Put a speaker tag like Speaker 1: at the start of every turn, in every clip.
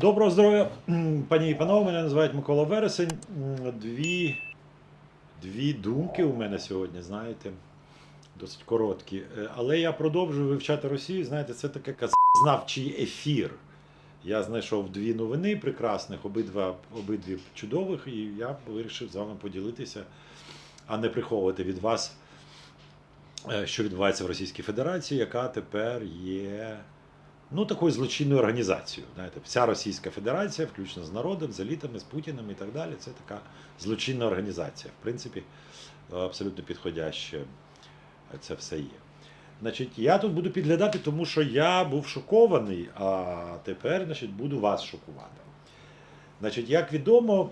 Speaker 1: Доброго здоров'я, пані і панове. Мене називають Микола Вересень. Дві, дві думки у мене сьогодні, знаєте, досить короткі. Е, Але я продовжую вивчати Росію. Знаєте, це таке знавчий ефір. Я знайшов дві новини прекрасних, обидва, обидві чудових, і я вирішив з вами поділитися, а не приховувати від вас, е, що відбувається в Російській Федерації, яка тепер є ну, такою злочинною організацією. Знаєте, вся Російська Федерація, включно з народом, з елітами, з Путіним і так далі, це така злочинна організація. В принципі, абсолютно підходяще це все є. Значить, я тут буду підглядати, тому що я був шокований, а тепер значить, буду вас шокувати. Значить, як відомо,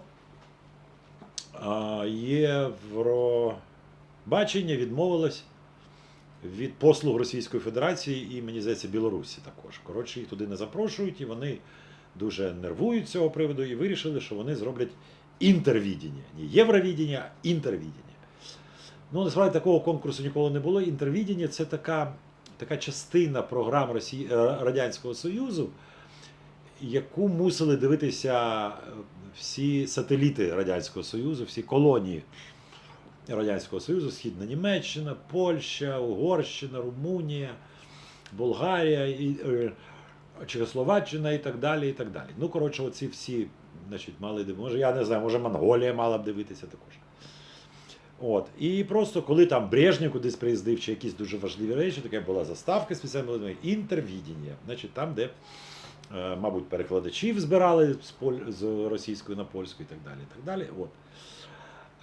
Speaker 1: Євробачення відмовилось від послуг Російської Федерації і, мені здається, Білорусі також. Коротше, їх туди не запрошують, і вони дуже нервують з цього приводу і вирішили, що вони зроблять інтервідіння. Не євровідіння, а інтервідіння. Ну, насправді такого конкурсу ніколи не було. Інтервідіння це така, така частина програм Росії, е, Радянського Союзу, яку мусили дивитися е, всі сателіти Радянського Союзу, всі колонії Радянського Союзу, Східна Німеччина, Польща, Угорщина, Румунія, Болгарія, і, е, Чехословаччина і так далі. і так далі. Ну, коротше, оці всі значить, мали дивитися. Може, я не знаю, може Монголія мала б дивитися також. От. І просто коли там Брежнєв кудись приїздив, чи якісь дуже важливі речі, така була заставка спеціальна, була інтервідіння. Значить, там, де, е, мабуть, перекладачів збирали з російської на польську і так далі. І так далі. От.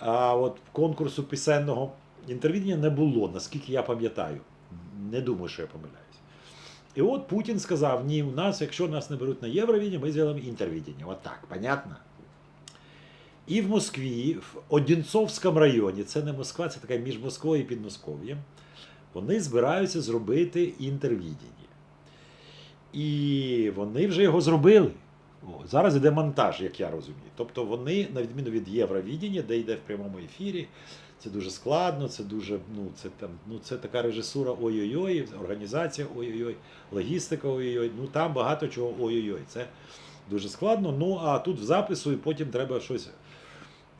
Speaker 1: А от конкурсу пісенного інтервідіння не було, наскільки я пам'ятаю. Не думаю, що я помиляюсь. І от Путін сказав: ні, у нас, якщо нас не беруть на Євровідіння, ми зробимо інтервідіння. От так, понятно? І в Москві, в Одінцовському районі, це не Москва, це така між Москвою і Підмосков'ям, вони збираються зробити інтервідіння. І вони вже його зробили. Зараз іде монтаж, як я розумію. Тобто вони, на відміну від Євровідіння, де йде в прямому ефірі, це дуже складно, це дуже, ну, це там, ну, це така режисура ой-ой-ой, організація ой-ой-ой, логістика ой-ой-ой. Ну там багато чого ой-ой-ой. Це дуже складно. Ну а тут в запису, і потім треба щось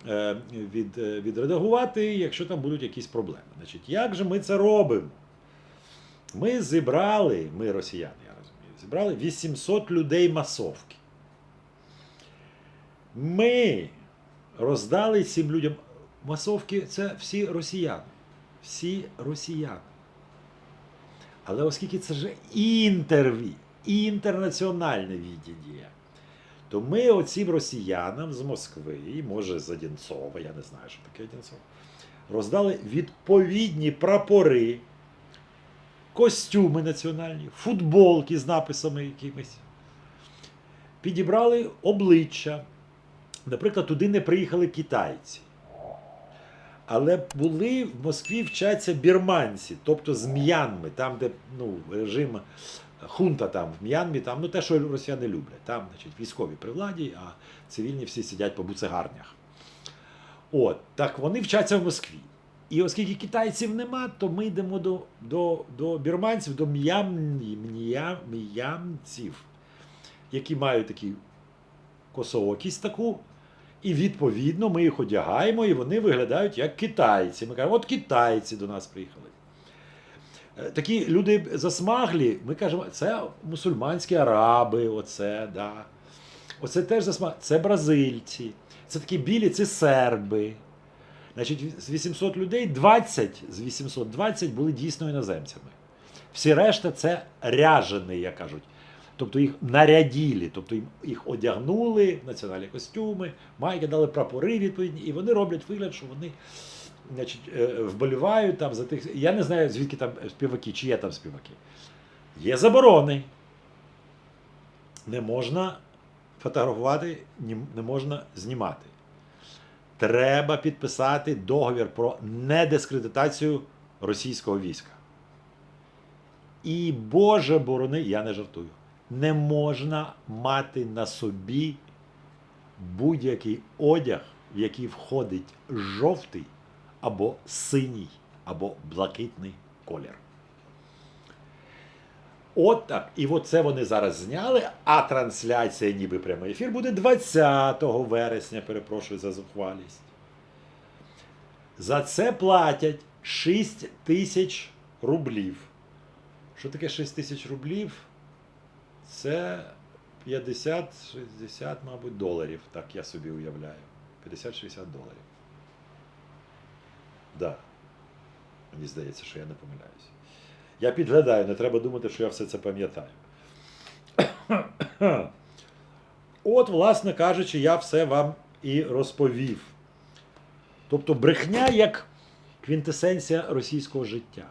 Speaker 1: е, від, е, відредагувати, якщо там будуть якісь проблеми. Значить, як же ми це робимо? Ми зібрали, ми росіяни, я розумію, зібрали 800 людей масовки. Ми роздали цим людям масовки, це всі росіяни. Всі росіяни. Але оскільки це ж інтерві, інтернаціональне відділення, то ми оцім росіянам з Москви, може з Одінцова, я не знаю, що таке Одінцово, роздали відповідні прапори, костюми національні, футболки з написами якимись. Підібрали обличчя. Наприклад, туди не приїхали китайці. Але були в Москві вчаться бірманці, тобто з М'янми, там, де ну, режим хунта там в М'янмі, там, ну те, що росіяни люблять. Там, значить, військові при владі, а цивільні всі сидять по буцегарнях. От, так вони вчаться в Москві. І оскільки китайців нема, то ми йдемо до, до, до бірманців, до м'ям, м'ям, м'ямців, які мають такі косоокість таку. І відповідно ми їх одягаємо, і вони виглядають як китайці. Ми кажемо, от китайці до нас приїхали. Е, Такі люди засмаглі, ми кажемо, це мусульманські араби, оце, да. Оце теж засмаглі, це бразильці, це такі білі, це серби. Значить, з 800 людей 20 з 820 були дійсно іноземцями. Всі решта це ряжені, як кажуть. Тобто їх наряділи, тобто їх одягнули, в національні костюми, майки дали прапори відповідні, і вони роблять вигляд, що вони значить, е, вболівають там за тих. Я не знаю, звідки там співаки, чи є там співаки. Є заборони. Не можна фотографувати, не можна знімати. Треба підписати договір про недискредитацію російського війська. І Боже борони, я не жартую, не можна мати на собі будь-який одяг, в який входить жовтий або синій, або блакитний колір. От так. І от це вони зараз зняли, а трансляція, ніби прямий ефір, буде 20 вересня, перепрошую за зухвалість. За це платять 6 тисяч рублів. Що таке 6 тисяч рублів? Це 50-60, мабуть, доларів. Так я собі уявляю. 50-60 доларів. Да. Мені здається, що я не помиляюся. Я підглядаю, не треба думати, що я все це пам'ятаю. От, власне кажучи, я все вам і розповів. Тобто брехня як квінтесенція російського життя.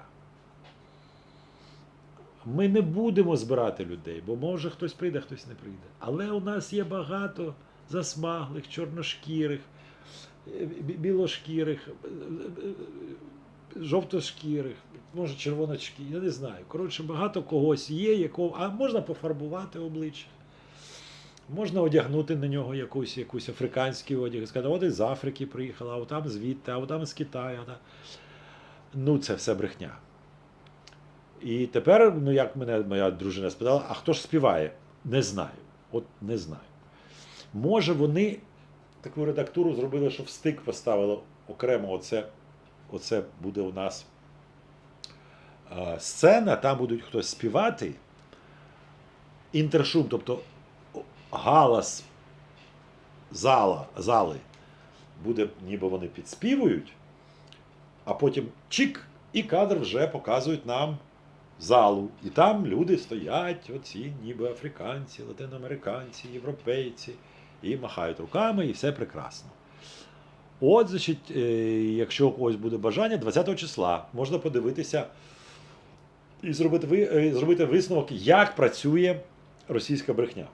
Speaker 1: Ми не будемо збирати людей, бо може хтось прийде, хтось не прийде. Але у нас є багато засмаглих, чорношкірих, е, білошкірих, е, е, жовтошкірих, може червоночки, я не знаю. Коротше, багато когось є, якого, а можна пофарбувати обличчя. Можна одягнути на нього якусь, якусь африканський одяг і сказати, от із Африки приїхала, а там звідти, а там з Китаю. Ну, це все брехня. І тепер, ну як мене моя дружина спитала, а хто ж співає? Не знаю. От не знаю. Може, вони таку редактуру зробили, що в стик поставили окремо оце, оце буде у нас сцена, там будуть хтось співати. Інтершум, тобто галас зала, зали буде, ніби вони підспівують, а потім чик, і кадр вже показують нам залу. І там люди стоять, оці, ніби африканці, латиноамериканці, європейці, і махають руками, і все прекрасно. От, значить, е, якщо у когось буде бажання, 20 числа можна подивитися і зробити, е, зробити висновок, як працює російська брехня.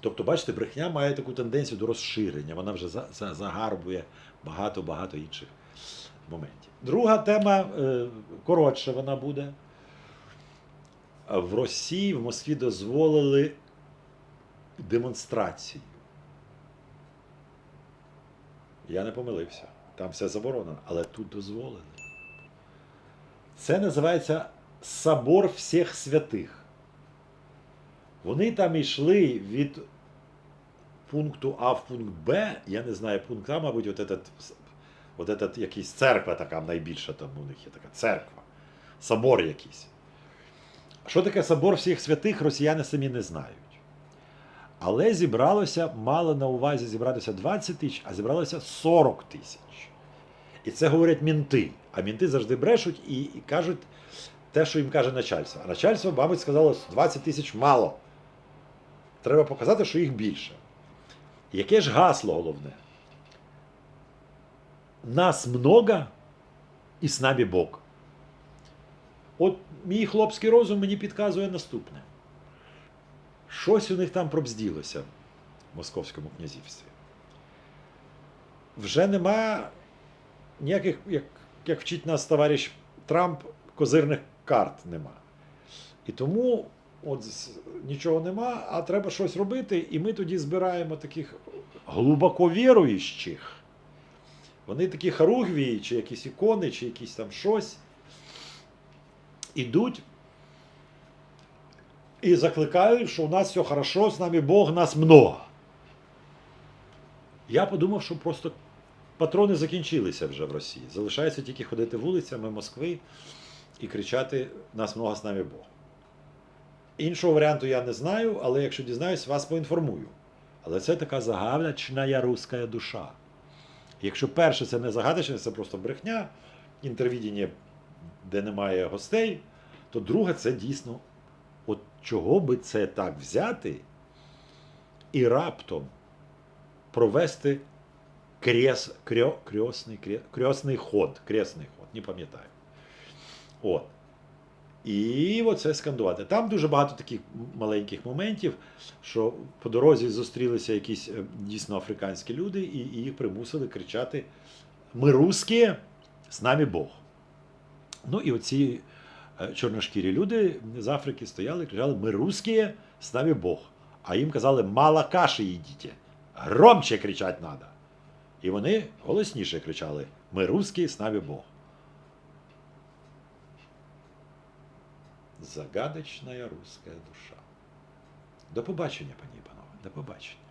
Speaker 1: Тобто, бачите, брехня має таку тенденцію до розширення, вона вже за- за- загарбує багато-багато інших моментів. Друга тема е, коротша вона буде. В Росії, в Москві дозволили демонстрацію. Я не помилився. Там все заборонено, але тут дозволили. Це називається Собор всіх святих. Вони там йшли від пункту А в пункт Б, я не знаю, пункт А, мабуть, от этот, от этот якийсь церква така найбільша там у них є така церква, собор якийсь. Що таке собор всіх святих, росіяни самі не знають. Але зібралося, мало на увазі зібратися 20 тисяч, а зібралося 40 тисяч. І це говорять мінти. А мінти завжди брешуть і, і кажуть те, що їм каже начальство. А начальство, мабуть, сказало, 20 тисяч мало. Треба показати, що їх більше. Яке ж гасло головне? Нас много і з нами Бог. От мій хлопський розум мені підказує наступне. Щось у них там пробзділося в Московському князівстві. Вже нема ніяких, як, як вчить нас товариш Трамп, козирних карт нема. І тому от нічого нема, а треба щось робити, і ми тоді збираємо таких глибоко віруючих. Вони такі харугвії, чи якісь ікони, чи якісь там щось. Ідуть і закликають, що у нас все хорошо, з нами Бог, нас много. Я подумав, що просто патрони закінчилися вже в Росії. Залишається тільки ходити вулицями Москви і кричати Нас много з нами Бог. Іншого варіанту я не знаю, але якщо дізнаюсь, вас поінформую. Але це така загадочна руська душа. Якщо перше це не загадочне, це просто брехня, інтервідіння, де немає гостей, то друге це дійсно, от чого би це так взяти і раптом провести крес, крьо, крьосний, крє- крьосний ход, кресний ход, не пам'ятаю. От. І оце скандувати. Там дуже багато таких маленьких моментів, що по дорозі зустрілися якісь е, дійсно африканські люди, і їх примусили кричати: Ми русські, з нами Бог. Ну і оці е, чорношкірі люди з Африки стояли і кричали: Ми русські, з нами Бог. А їм казали, мало каші їдіть. Громче кричати треба. І вони голосніше кричали: Ми русські, з нами Бог. загадочна руська душа. До побачення, пані і панове, до побачення.